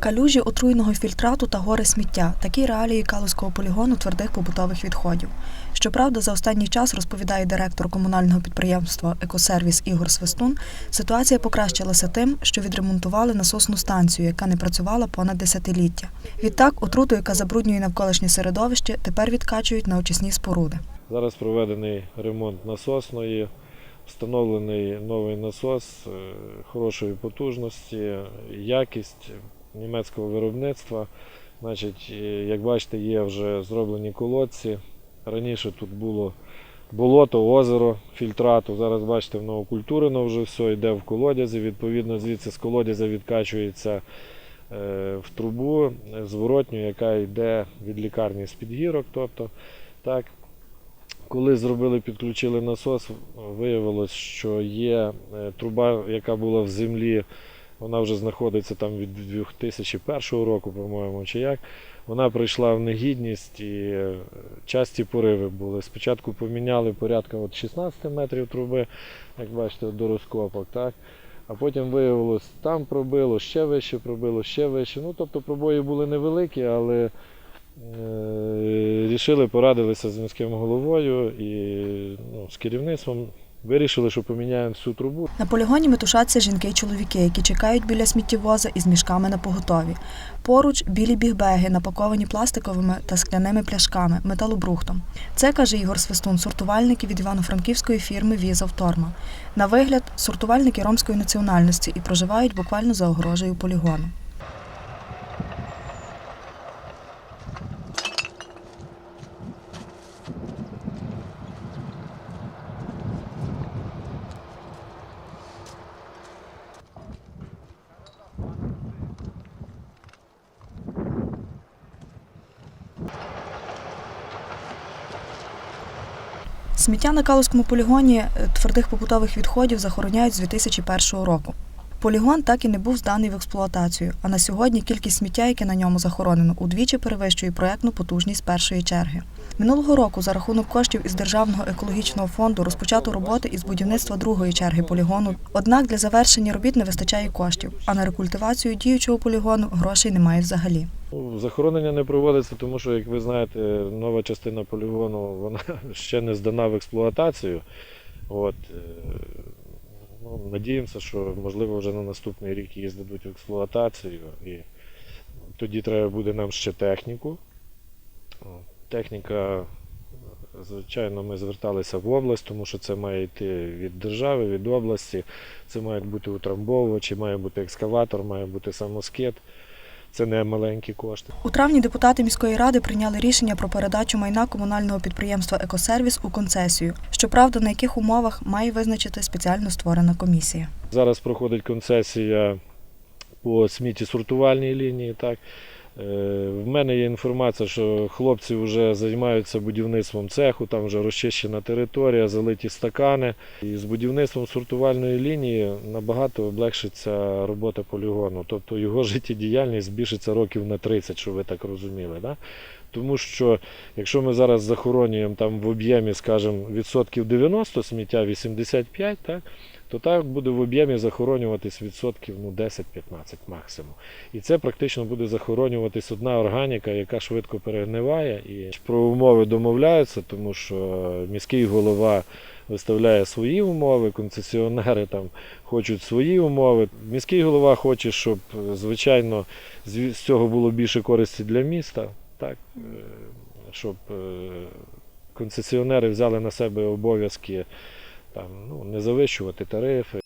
Калюжі отруйного фільтрату та гори сміття такі реалії Калузького полігону твердих побутових відходів. Щоправда, за останній час розповідає директор комунального підприємства Екосервіс Ігор Свистун. Ситуація покращилася тим, що відремонтували насосну станцію, яка не працювала понад десятиліття. Відтак, отруту, яка забруднює навколишнє середовище, тепер відкачують на очисні споруди. Зараз проведений ремонт насосної, встановлений новий насос е, хорошої потужності, якість німецького виробництва. Значить, е, як бачите, є вже зроблені колодці. Раніше тут було болото, озеро фільтрату. Зараз бачите, воно окультурено вже все, йде в колодязі. Відповідно, звідси з колодязя відкачується е, в трубу е, зворотню, яка йде від лікарні з підгірок. Тобто, так, коли зробили, підключили насос, виявилось, що є труба, яка була в землі, вона вже знаходиться там від 2001 року, по-моєму, чи як. Вона прийшла в негідність і е, часті пориви були. Спочатку поміняли порядка от 16 метрів труби, як бачите, до розкопок. Так? А потім виявилось, там пробило, ще вище пробило, ще вище. Ну, тобто пробої були невеликі, але Е, Рішили, порадилися з міським головою і ну, з керівництвом. Вирішили, що поміняємо всю трубу. На полігоні метушаться жінки й чоловіки, які чекають біля сміттєвоза із мішками на поготові. Поруч білі бігбеги, напаковані пластиковими та скляними пляшками, металобрухтом. Це каже Ігор Свистун, сортувальники від івано-франківської фірми Віза Вторма. На вигляд сортувальники ромської національності і проживають буквально за огорожею полігону. Сміття на Калузькому полігоні е, твердих побутових відходів захороняють з 2001 року. Полігон так і не був зданий в експлуатацію, а на сьогодні кількість сміття, яке на ньому захоронено, удвічі перевищує проектну потужність першої черги. Минулого року за рахунок коштів із Державного екологічного фонду розпочато роботи із будівництва другої черги полігону. Однак для завершення робіт не вистачає коштів, а на рекультивацію діючого полігону грошей немає взагалі. Захоронення не проводиться, тому що, як ви знаєте, нова частина полігону вона ще не здана в експлуатацію. От, е, надіємося, що можливо вже на наступний рік її здадуть в експлуатацію. І тоді треба буде нам ще техніку. Техніка, звичайно, ми зверталися в область, тому що це має йти від держави, від області. Це мають бути утрамбовувачі, має бути екскаватор, має бути самоскид. Це не маленькі кошти. У травні депутати міської ради прийняли рішення про передачу майна комунального підприємства Екосервіс у концесію. Щоправда, на яких умовах має визначити спеціально створена комісія. Зараз проходить концесія по сміттєсортувальній лінії. Так. Е, В мене є інформація, що хлопці вже займаються будівництвом цеху, там вже розчищена територія, залиті стакани. І з будівництвом сортувальної лінії набагато облегшиться робота полігону. Тобто його життєдіяльність збільшиться років на 30, щоб ви так розуміли. Да? Тому що якщо ми зараз захоронюємо там в об'ємі, скажімо, відсотків 90 сміття, 85, так, то так буде в об'ємі захоронюватись відсотків ну, 10-15 максимум. І це практично буде захоронюватись одна органіка, яка швидко перегниває. І про умови домовляються, тому що міський голова виставляє свої умови, концесіонери там хочуть свої умови. Міський голова хоче, щоб, звичайно, з цього було більше користі для міста, так, е, щоб е, концесіонери взяли на себе обов'язки там, ну, не завищувати тарифи.